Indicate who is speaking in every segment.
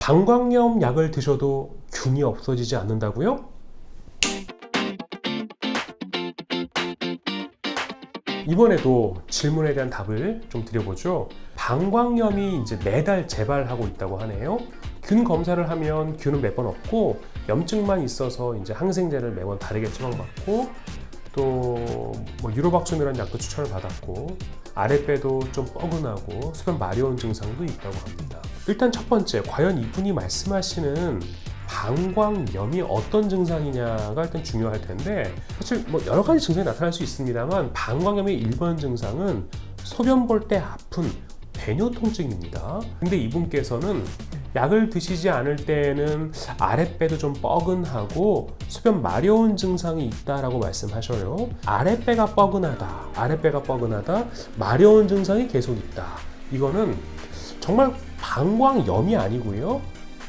Speaker 1: 방광염 약을 드셔도 균이 없어지지 않는다고요? 이번에도 질문에 대한 답을 좀 드려보죠. 방광염이 이제 매달 재발하고 있다고 하네요. 균 검사를 하면 균은 몇 번 없고 염증만 있어서 이제 항생제를 매번 다르게 처방받고 또뭐 유로박솜이라는 약도 추천을 받았고 아랫배도 좀 뻐근하고 수면 마려운 증상도 있다고 합니다. 일단 첫 번째, 과연 이분이 말씀하시는 방광염이 어떤 증상이냐가 일단 중요할 텐데 사실 뭐 여러 가지 증상이 나타날 수 있습니다만 방광염의 1번 증상은 소변 볼 때 아픈 배뇨 통증입니다. 근데 이분께서는 약을 드시지 않을 때에는 아랫배도 좀 뻐근하고 수변 마려운 증상이 있다라고 말씀하셔요. 아랫배가 뻐근하다, 아랫배가 뻐근하다, 마려운 증상이 계속 있다. 이거는 정말 방광염이 아니고요.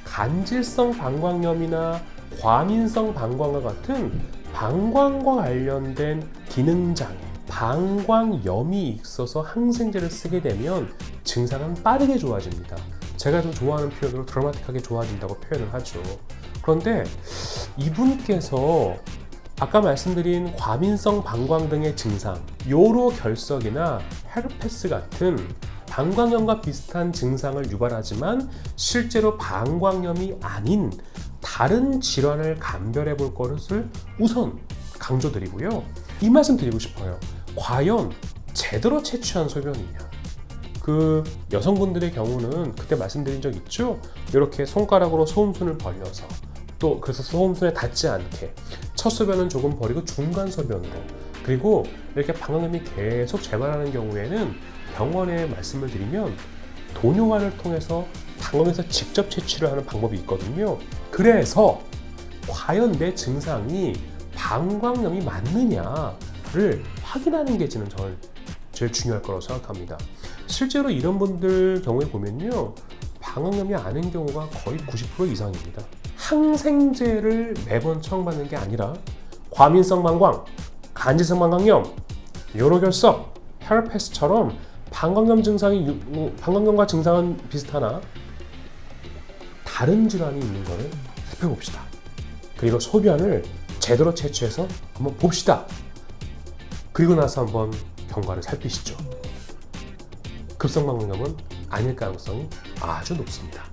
Speaker 1: 간질성 방광염이나 과민성 방광과 같은 방광과 관련된 기능장애, 방광염이 있어서 항생제를 쓰게 되면 증상은 빠르게 좋아집니다. 제가 좀 좋아하는 표현으로 드라마틱하게 좋아진다고 표현을 하죠. 그런데 이분께서 아까 말씀드린 과민성 방광 등의 증상, 요로 결석이나 헤르페스 같은 방광염과 비슷한 증상을 유발하지만 실제로 방광염이 아닌 다른 질환을 감별해 볼 것을 우선 강조드리고요. 이 말씀 드리고 싶어요. 과연 제대로 채취한 소변이냐? 그 여성분들의 경우는 그때 말씀드린 적 있죠? 이렇게 손가락으로 소음순을 벌려서 또 그래서 소음순에 닿지 않게 첫 소변은 조금 버리고 중간 소변으로 그리고 이렇게 방광염이 계속 재발하는 경우에는 병원에 말씀을 드리면 도뇨관을 통해서 방광에서 직접 채취를 하는 방법이 있거든요. 그래서 과연 내 증상이 방광염이 맞느냐를 확인하는 게 저는 절- 제일 중요할 거라고 생각합니다. 실제로 이런 분들 경우에 보면요. 방광염이 아닌 경우가 거의 90% 이상입니다. 항생제를 매번 처방받는 게 아니라 과민성 방광, 간질성 방광염, 요로결석, 헤르페스처럼 방광염 증상이 유- 뭐, 방광염과 증상은 비슷하나 다른 질환이 있는 것을 살펴봅시다. 그리고 소변을 제대로 채취해서 한번 봅시다. 그리고 나서 한번 경과를 살피시죠. 급성 방광염은 아닐 가능성이 아주 높습니다.